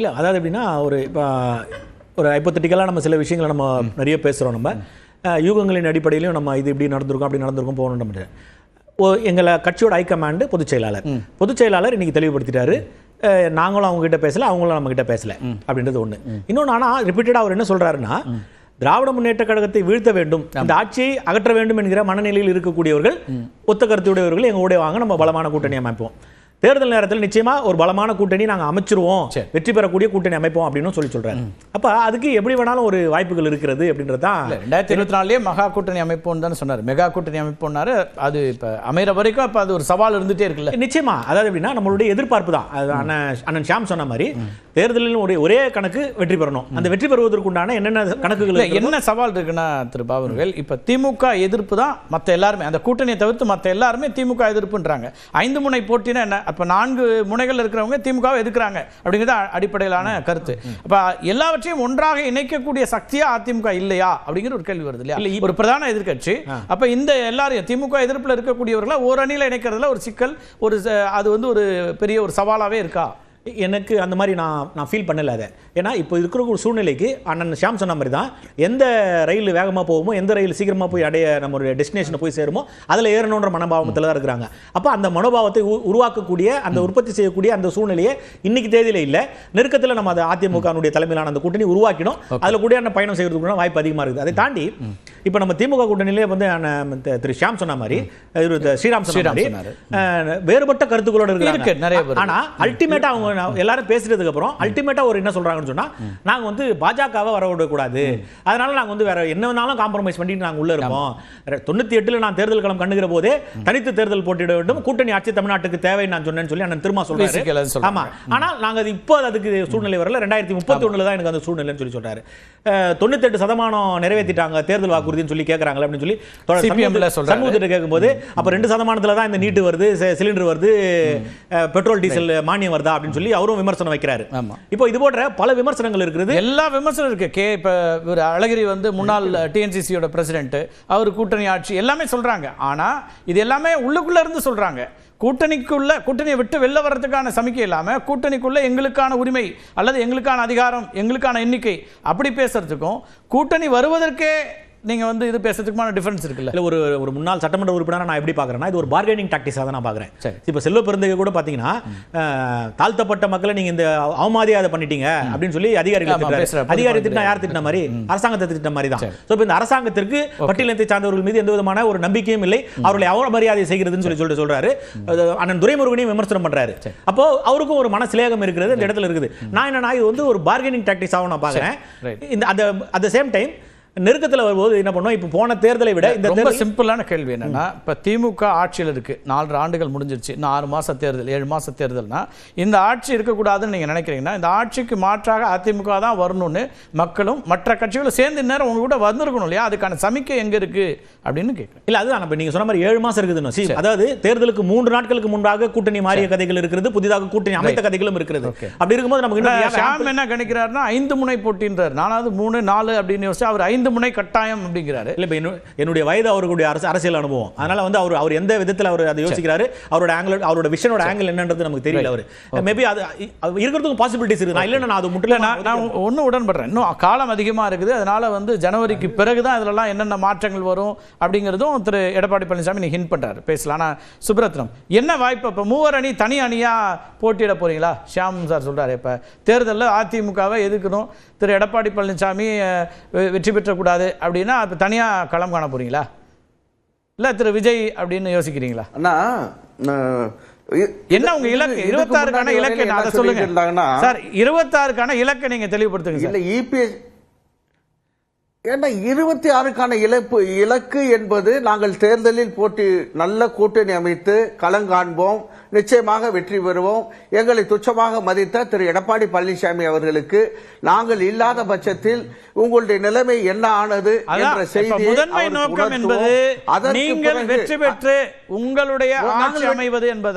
இல்லை அதாவது எப்படின்னா ஒரு இப்போ ஒரு ஹைப்போத்தட்டிக்கலாக நம்ம சில விஷயங்களை நம்ம நிறைய பேசுகிறோம் நம்ம. யூகங்களின் அடிப்படையிலும் நம்ம இது இப்படி நடந்திருக்கும் அப்படி நடந்திருக்கும் போகணும் நம்ம ஓ எங்களை கட்சியோட ஹைகமாண்டு பொதுச் செயலாளர். பொதுச் செயலாளர் இன்னைக்கு தெளிவுபடுத்திட்டாரு. நாங்களும் அவங்க கிட்ட பேசல அவங்களும் நம்ம கிட்ட பேசல அப்படின்றது ஒண்ணு. இன்னொன்று ஆனால் ரிப்பீட்டடாக அவர் என்ன சொல்றாருன்னா திராவிட முன்னேற்ற கழகத்தை வீழ்த்த வேண்டும் இந்த ஆட்சியை அகற்ற வேண்டும் என்கிற மனநிலையில் இருக்கக்கூடியவர்கள் ஒத்த கருத்துடையவர்கள் எங்க கூட வாங்க நம்ம பலமான கூட்டணி அமைப்போம். தேர்தல் நேரத்தில் நிச்சயமா ஒரு பலமான கூட்டணி நாங்க அமைச்சிருவோம். சரி. வெற்றி பெறக்கூடிய கூட்டணி அமைப்போம் அப்படின்னு சொல்லி சொல்றாரு. அப்ப அதுக்கு எப்படி வேணாலும் ஒரு வாய்ப்புகள் இருக்கிறது அப்படின்றது தான் இல்ல ரெண்டாயிரத்தி இருபத்தி நாலுலயே மகா கூட்டணி அமைப்போம்னு தானே சொன்னார். மெகா கூட்டணி அமைப்போம்னாரு அது இப்ப அமைகிற வரைக்கும் அப்ப அது ஒரு சவால் இருந்துட்டே இருக்குல்ல. நிச்சயமா. அதாவது எப்படின்னா நம்மளுடைய எதிர்பார்ப்பு தான். அது அண்ணன் அண்ணன் ஷியாம் சொன்ன மாதிரி தேர்தலில் ஒரே ஒரே கணக்கு வெற்றி பெறணும். அந்த வெற்றி பெறுவதற்குண்டான என்னென்ன கணக்குகள் என்ன சவால் இருக்குன்னா திரு பாபுர்கள் இப்ப திமுக எதிர்ப்பு தான் மத்த எல்லாருமே அந்த கூட்டணியை தவிர்த்து மத்த எல்லாருமே திமுக எதிர்ப்புன்றாங்க. ஐந்து முனை போட்டினா என்ன? அப்ப நான்கு முனைகள் இருக்கிறவங்க திமுகவை எதிர்க்கிறாங்க அப்படிங்கிறது அடிப்படையிலான கருத்து. அப்ப எல்லாவற்றையும் ஒன்றாக இணைக்கக்கூடிய சக்தியா அதிமுக இல்லையா அப்படிங்கிற ஒரு கேள்வி வருது இல்லையா? ஒரு பிரதான எதிர்க்கட்சி. அப்ப இந்த எல்லாரையும் திமுக எதிர்ப்புல இருக்கக்கூடியவர்களை ஒரு அணியில இணைக்கிறதுல ஒரு சிக்கல் ஒரு அது வந்து ஒரு பெரிய ஒரு சவாலாவே இருக்கா? எனக்கு அந்த மாதிரி நான் நான் ஃபீல் பண்ணல அதை. ஏன்னா இப்போ இருக்கிற ஒரு சூழ்நிலைக்கு அண்ணன் ஷியாம் சொன்ன மாதிரி தான் எந்த ரயில் வேகமாக போகுமோ எந்த ரயில் சீக்கிரமாக போய் அடைய நம்மளுடைய டெஸ்டினேஷனை போய் சேருமோ அதில் ஏறணுன்ற மனோபாவத்தில் தான் இருக்கிறாங்க. அப்போ அந்த மனோபாவத்தை உருவாக்கக்கூடிய அந்த உற்பத்தி செய்யக்கூடிய அந்த சூழ்நிலையே இன்னைக்கு தேதியில இல்லை. நெருக்கத்தில் நம்ம அதை அதிமுகனுடைய தலைமையிலான அந்த கூட்டணி உருவாக்கினோம் அதில் கூடிய பயணம் செய்யறதுக்கு வாய்ப்பு அதிகமாக இருக்குது. அதை தாண்டி இப்போ நம்ம திமுக கூட்டணியிலே வந்து திரு ஷியாம் சொன்ன மாதிரி ஸ்ரீராம் சொன்ன மாதிரி வேறுபட்ட கருத்துக்களோட இருக்கு, இருக்காங்க நிறைய பேர் ஆனா அல்டிமேட்டா அவங்க எல்லாரும் பேசுறதுக்கு அப்புறம் அல்டிமேட்டா ஒரு என்ன சொல்றாங்கன்னு சொன்னா நாங்க வந்து பாஜகவை வர விடக்கூடாது. அதனால நாங்க வந்து வேற என்ன வேணாலும் காம்ப்ரமைஸ் பண்ணிட்டு நாங்க உள்ள இருப்போம். ரெ- தொண்ணூத்தி எட்டுல நான் தேர்தல் களம் கண்டுகிற போதே தனித்து தேர்தல் போட்டியிட வேண்டும். கூட்டணி ஆட்சி தமிழ்நாட்டுக்கு தேவை நான் சொன்னேன்னு சொல்லி அண்ணன் திருமா VCK ல சொல்றாரு. ஆமா. ஆனால் நாங்க அது இப்போ அதுக்கு சூழ்நிலை வரல. ரெண்டாயிரத்தி முப்பத்தி ஒண்ணுல தான் எனக்கு அந்த சூழ்நிலைன்னு சொல்லி சொல்றாரு. தொண்ணூத்தெட்டு சதமானம் நிறைவேற்றிட்டாங்க தேர்தல் வாக்குறுதின்னு சொல்லி கேட்கறாங்களே அப்படின்னு சொல்லி தொடர் CPM ல சண்முகத்திட்ட- கேட்கும்போது அப்ப ரெண்டு சதமானத்துல தான் இந்த நீட்டு வருது சிலிண்டர் வருது பெட்ரோல் டீசல் மானியம் வருதா அப்படின்னு சொல்லி அவரும் விமர்சனம் வைக்கிறாரு. இப்போ இது போன்ற பல விமர்சனங்கள் இருக்கிறது எல்லா விமர்சனம் இருக்கு. கே இப்ப இவர் அழகிரி வந்து முன்னாள் டிஎன்சிசியோட பிரசிடென்ட் அவர் கூட்டணி ஆட்சி எல்லாமே சொல்றாங்க. ஆனா இது எல்லாமே உள்ளுக்குள்ள இருந்து சொல்றாங்க. கூட்டணிக்குள்ள கூட்டணியை விட்டு வெளில வர்றதுக்கான சமிக்கை இல்லாம கூட்டணிக்குள்ள எங்களுக்கான உரிமை அல்லது எங்களுக்கான அதிகாரம் எங்களுக்கான எண்ணிக்கை அப்படி பேசுறதுக்கும் கூட்டணி வருவதற்கே நீங்க வந்து இது பேசுறதுக்குமான டிஃபரன்ஸ் இருக்குல்ல? இல்ல ஒரு ஒரு முன்னாள் சட்டமன்ற உறுப்பினரா நான் எப்படி பார்க்கறேன்னா இது ஒரு பார்கெனிங் டாக்டிஸாக தான் நான் பார்க்குறேன். சரி. இப்போ செல்வ பெருந்தகை கூட பார்த்தீங்கன்னா தாழ்த்தப்பட்ட மக்களை நீங்க இந்த அவமாதியாத பண்ணிட்டீங்க அப்படின்னு சொல்லி அதிகாரிகள். அதிகாரி திட்டினா யார் திட்டின மாதிரி? அரசாங்கத்தை திட்டின மாதிரி தான். ஸோ இப்போ இந்த அரசாங்கத்திற்கு பட்டியலத்தை சார்ந்தவர்கள் மீது எந்த விதமான ஒரு நம்பிக்கையும் இல்லை. அவர்களை அவமரியாதை செய்கிறதுன்னு சொல்லி சொல்லிட்டு சொல்றாரு. அது அண்ணன் துரைமுருகனையும் விமர்சனம் பண்றாரு. அப்போ அவருக்கும் ஒரு மன சிலேகம் இருக்கிறது இந்த இடத்துல இருக்குது. நான் என்னன்னா இது வந்து ஒரு பார்கெனிங் டாக்டிஸாகவும் நான் பார்க்குறேன். இந்த அந்த அட் சேம் டைம் நெருக்கத்தில் வரும்போது என்ன பண்ணுவோம்? இப்போ போன தேர்தலை விட இந்த ரொம்ப சிம்பிளான கேள்வி என்னன்னா இப்ப திமுக ஆட்சியில் இருக்கு. நாலு ஆண்டுகள் முடிஞ்சிருச்சு. இன்னும் ஆறு மாச தேர்தல் ஏழு மாச தேர்தல்னா இந்த ஆட்சி இருக்கக்கூடாதுன்னு நீங்க நினைக்கிறீங்கன்னா இந்த ஆட்சிக்கு மாற்றாக அதிமுக தான் வரணும்னு மக்களும் மற்ற கட்சிகளும் சேர்ந்து இந்நேரம் உங்க கூட வந்திருக்கணும் இல்லையா? அதுக்கான சமிக்கை எங்க இருக்கு? அப்படின்னு கேட்குறேன் இல்ல அதுதான். இப்ப நீங்க சொன்ன மாதிரி ஏழு மாசம் இருக்குதுன்னு அதாவது தேர்தலுக்கு மூன்று நாட்களுக்கு முன்பாக கூட்டணி மாறிய கதைகள் இருக்கிறது புதிதாக கூட்டணி அமைத்த கதைகளும் இருக்கிறது. அப்படி இருக்கும்போது நமக்கு என்ன கணிக்கிறாருன்னா ஐந்து முனை போட்டின்றார். நாலாவது மூணு நாலு அப்படின்னு யோசிச்சு அவர் ஐந்து முனை கட்டாயம் அப்படிங்கிறாரு. இல்ல இப்ப என்னு- என்னுடைய வயது அவருடைய அரசு அரசியல் அனுபவம். அதனால வந்து அவர் அவர் எந்த விதத்துல அவர் அதை யோசிக்கிறாரு அவரோட ஆங்கிள் அவரோட விஷனோட ஆங்கிள் என்னன்றது நமக்கு தெரியல அவரு. மேபி அது இருக்கிறதுக்கும் பாசிபிலிட்டிஸ் இருக்கு. நான் இல்லைன்னா நான் அது இல்ல முற்றிலும் நான் நான் ஒன்றும் உடன்படுறேன். இன்னும் காலம் அதிகமா இருக்குது. அதனால வந்து ஜனவரிக்கு பிறகு தான் இதுலலாம் என்னென்ன மாற்றங்கள் வரும் அப்படிங்கிறதும் திரு. எடப்பாடி பழனிசாமி நீ ஹிண்ட் பண்றாரு. பேசலாம். ஆனால் சுப்ரத்னம் என்ன வாய்ப்பு இப்போ மூவர் அணி தனி அணியா போட்டியிட போறீங்களா? ஷியாம் சார் சொல்றாரு இப்ப. தேர்தலில் அதிமுகவை எதுக்கணும் திரு. எடப்பாடி பழனிசாமி அஹ், வெ- வெற்றி பெற்றக்கூடாது அப்படின்னா இப்போ தனியா களம் காண போறீங்களா? இல்ல திரு விஜய் அப்படின்னு யோசிக்கிறீங்களா? அண்ணா என்ன உங்க இலக்கு? இருபத்தாறுக்கான இலக்கு? அதை சொல்லுங்க. சார் இருபத்தாறுக்கான இலக்கை நீங்க தெளிவுபடுத்துங்க இல்ல இபிஎஸ் ஏன்னா இருபத்தி ஆறுக்கான இழப்பு இலக்கு என்பது நாங்கள் தேர்தலில் போட்டி நல்ல கூட்டணி அமைத்து களங்காண்போம் நிச்சயமாக வெற்றி பெறுவோம் எங்களை துச்சமாக மதித்த திரு எடப்பாடி பழனிசாமி அவர்களுக்கு நாங்கள் இல்லாத பட்சத்தில் உங்களுடைய நிலைமை என்ன ஆனது என்ற செய்தியை முதன்மை நோக்கம். என்பது நீங்கள் வெற்றி பெற்று உங்களுடைய ஆட்சி அமைவது என்பது